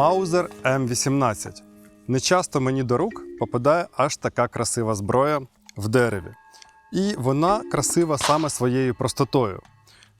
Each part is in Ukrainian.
Маузер М18. Нечасто мені до рук попадає аж така красива зброя в дереві. І вона красива саме своєю простотою.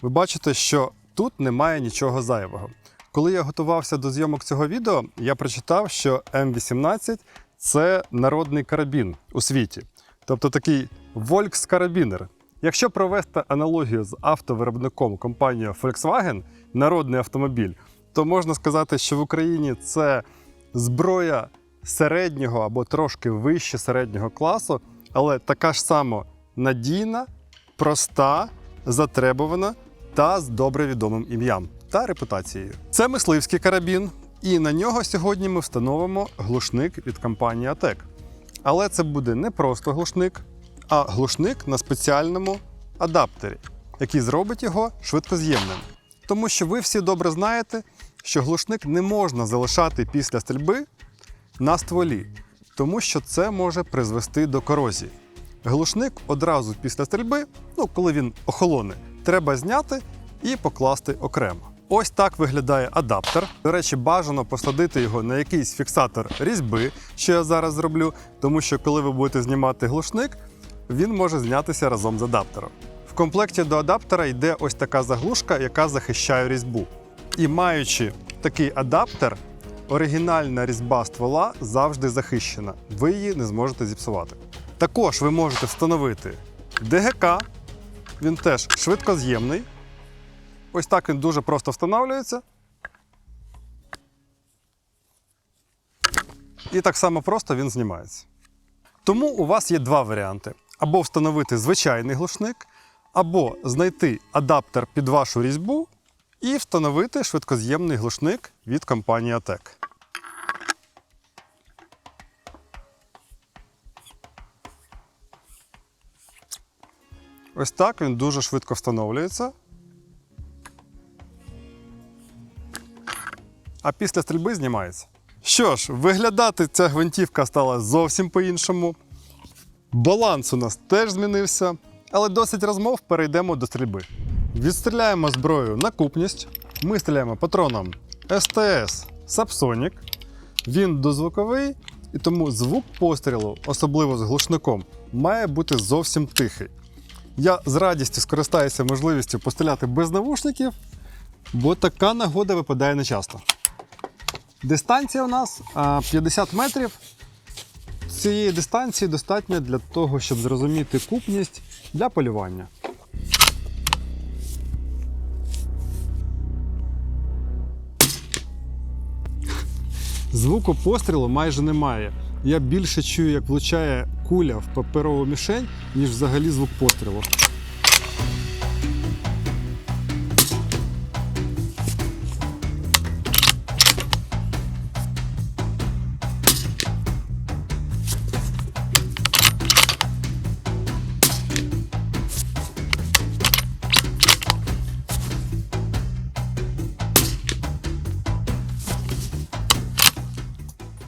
Ви бачите, що тут немає нічого зайвого. Коли я готувався до зйомок цього відео, я прочитав, що М18 це народний карабін у світі, тобто такий Volkskarabiner. Якщо провести аналогію з автовиробником компанією Volkswagen, народний автомобіль, то можна сказати, що в Україні це зброя середнього або трошки вище середнього класу, але така ж само надійна, проста, затребувана та з добре відомим ім'ям та репутацією. Це мисливський карабін, і на нього сьогодні ми встановимо глушник від компанії ATEC. Але це буде не просто глушник, а глушник на спеціальному адаптері, який зробить його швидкоз'ємним. Тому що ви всі добре знаєте, що глушник не можна залишати після стрільби на стволі, тому що це може призвести до корозії. Глушник одразу після стрільби, ну коли він охолоне, треба зняти і покласти окремо. Ось так виглядає адаптер. До речі, бажано посадити його на якийсь фіксатор різьби, що я зараз зроблю, тому що коли ви будете знімати глушник, він може знятися разом з адаптером. Комплекті до адаптера йде ось така заглушка, яка захищає різьбу. І маючи такий адаптер, оригінальна різьба ствола завжди захищена. Ви її не зможете зіпсувати. Також ви можете встановити ДГК, він теж швидкоз'ємний. Ось так він дуже просто встановлюється. І так само просто він знімається. Тому у вас є два варіанти: або встановити звичайний глушник, або знайти адаптер під вашу різьбу і встановити швидкоз'ємний глушник від компанії ATEC. Ось так він дуже швидко встановлюється. А після стрільби знімається. Що ж, виглядати ця гвинтівка стала зовсім по-іншому. Баланс у нас теж змінився, але досить розмов перейдемо до стрільби. Відстріляємо зброю на купність. Ми стріляємо патроном STS Subsonic. Він дозвуковий, і тому звук пострілу, особливо з глушником, має бути зовсім тихий. Я з радістю скористаюся можливістю постріляти без навушників, бо така нагода випадає нечасто. Дистанція у нас 50 метрів. Цієї дистанції достатньо для того, щоб зрозуміти купність для полювання. Звуку пострілу майже немає. Я більше чую, як влучає куля в паперову мішень, ніж взагалі звук пострілу.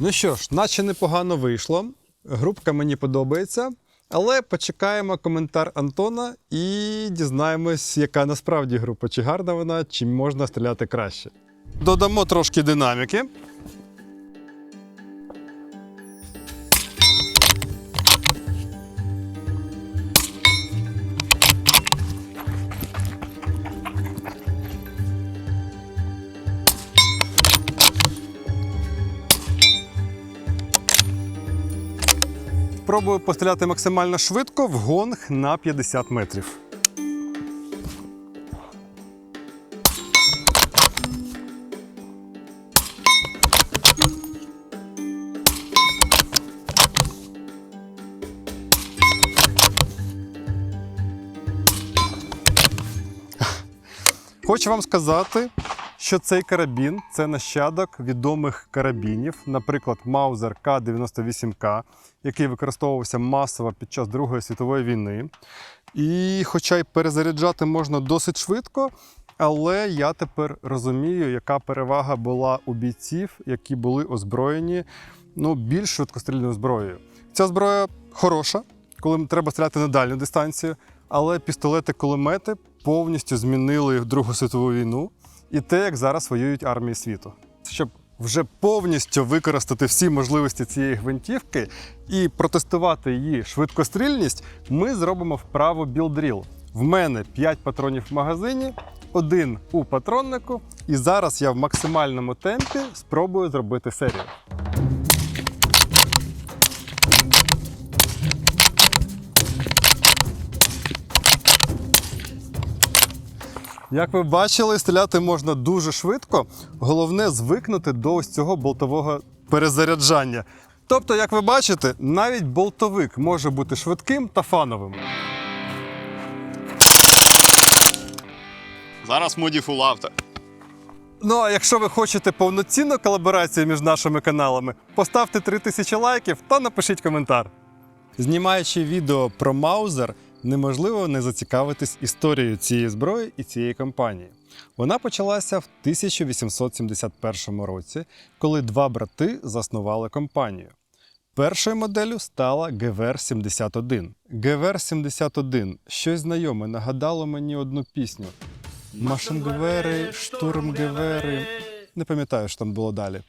Ну що ж, наче непогано вийшло. Групка мені подобається. Але почекаємо коментар Антона і дізнаємось, яка насправді група, чи гарна вона, чи можна стріляти краще. Додамо трошки динаміки. Спробую постріляти максимально швидко в гонг на 50 метрів. Хочу вам сказати, що цей карабін це нащадок відомих карабінів, наприклад, Маузер К-98К, який використовувався масово під час Другої світової війни. І, хоча й перезаряджати можна досить швидко, але я тепер розумію, яка перевага була у бійців, які були озброєні ну, більш швидкострільною зброєю. Ця зброя хороша, коли треба стріляти на дальню дистанцію, але пістолети-кулемети повністю змінили Другу світову війну і те, як зараз воюють армії світу. Щоб вже повністю використати всі можливості цієї гвинтівки і протестувати її швидкострільність, ми зробимо вправу білдріл. В мене 5 патронів в магазині, один у патроннику, і зараз я в максимальному темпі спробую зробити серію. Як ви бачили, стріляти можна дуже швидко. Головне звикнути до ось цього болтового перезаряджання. Тобто, як ви бачите, навіть болтовик може бути швидким та фановим. Зараз моді Full Auto. Ну а якщо ви хочете повноцінну колаборацію між нашими каналами, поставте 3000 лайків та напишіть коментар. Знімаючи відео про Маузер, неможливо не зацікавитись історією цієї зброї і цієї компанії. Вона почалася в 1871 році, коли два брати заснували компанію. Першою моделлю стала ГВР-71. ГВР-71 щось знайоме нагадало мені одну пісню. Машингевери, штурмгевери. Не пам'ятаю, що там було далі.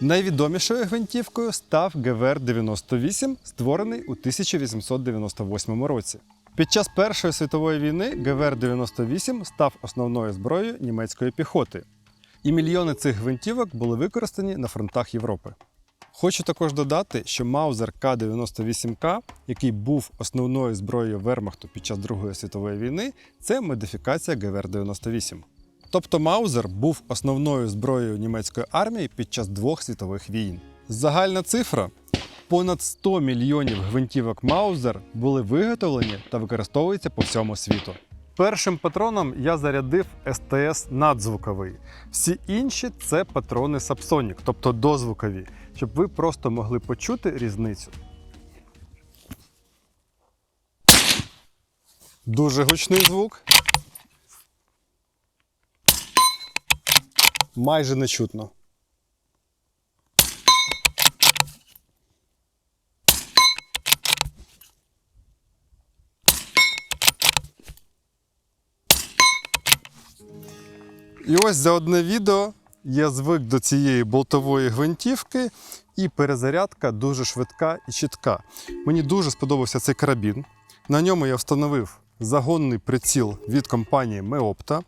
Найвідомішою гвинтівкою став ГВР-98, створений у 1898 році. Під час Першої світової війни ГВР-98 став основною зброєю німецької піхоти. І мільйони цих гвинтівок були використані на фронтах Європи. Хочу також додати, що Маузер К-98К, який був основною зброєю Вермахту під час Другої світової війни, це модифікація ГВР-98. Тобто Маузер був основною зброєю німецької армії під час двох світових війн. Загальна цифра понад 100 мільйонів гвинтівок Маузер були виготовлені та використовуються по всьому світу. Першим патроном я зарядив СТС надзвуковий. Всі інші це патрони Subsonic, тобто дозвукові, щоб ви просто могли почути різницю. Дуже гучний звук. Майже не І ось за одне відео я звик до цієї болтової гвинтівки, і перезарядка дуже швидка і чітка. Мені дуже сподобався цей карабін. На ньому я встановив загонний приціл від компанії Meopta.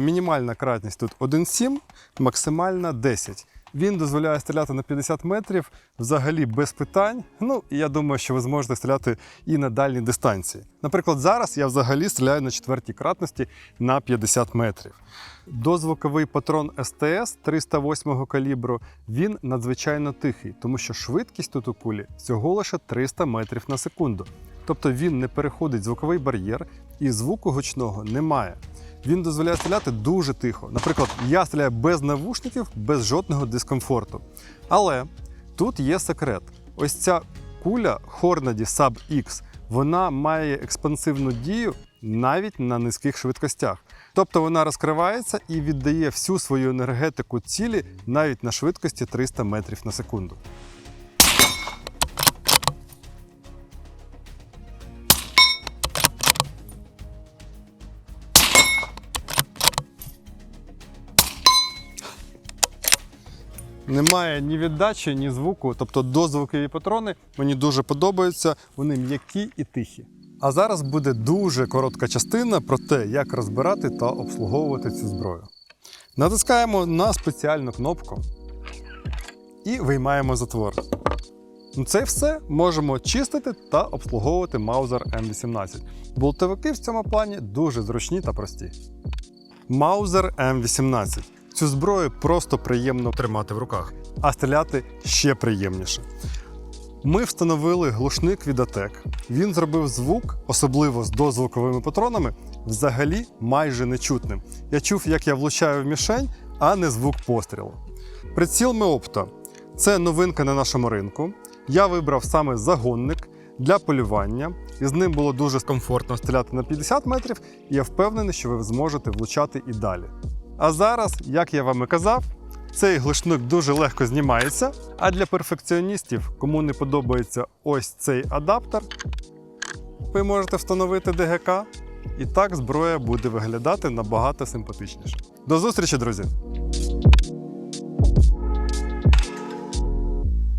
Мінімальна кратність тут 1,7, максимальна 10. Він дозволяє стріляти на 50 метрів взагалі без питань. Ну, і я думаю, що ви зможете стріляти і на дальній дистанції. Наприклад, зараз я взагалі стріляю на четвертій кратності на 50 метрів. Дозвуковий патрон СТС 308 калібру він надзвичайно тихий, тому що швидкість тут у кулі всього лише 300 метрів на секунду. Тобто він не переходить звуковий бар'єр і звуку гучного немає. Він дозволяє стріляти дуже тихо. Наприклад, я стріляю без навушників, без жодного дискомфорту. Але тут є секрет: ось ця куля Hornady Sub X, вона має експансивну дію навіть на низьких швидкостях. Тобто вона розкривається і віддає всю свою енергетику цілі навіть на швидкості 300 метрів на секунду. Немає ні віддачі, ні звуку, тобто дозвукові патрони мені дуже подобаються, вони м'які і тихі. А зараз буде дуже коротка частина про те, як розбирати та обслуговувати цю зброю. Натискаємо на спеціальну кнопку і виймаємо затвор. Це все можемо чистити та обслуговувати Mauser M18. Болтовики в цьому плані дуже зручні та прості. Mauser M18. Цю зброю просто приємно тримати в руках, а стріляти ще приємніше. Ми встановили глушник від ATEC. Він зробив звук, особливо з дозвуковими патронами, взагалі майже нечутним. Я чув, як я влучаю в мішень, а не звук пострілу. Приціл Meopta – це новинка на нашому ринку. Я вибрав саме загонник для полювання, і з ним було дуже комфортно стріляти на 50 метрів, і я впевнений, що ви зможете влучати і далі. А зараз, як я вам і казав, цей глушник дуже легко знімається. А для перфекціоністів, кому не подобається ось цей адаптер, ви можете встановити ДГК, і так зброя буде виглядати набагато симпатичніше. До зустрічі, друзі!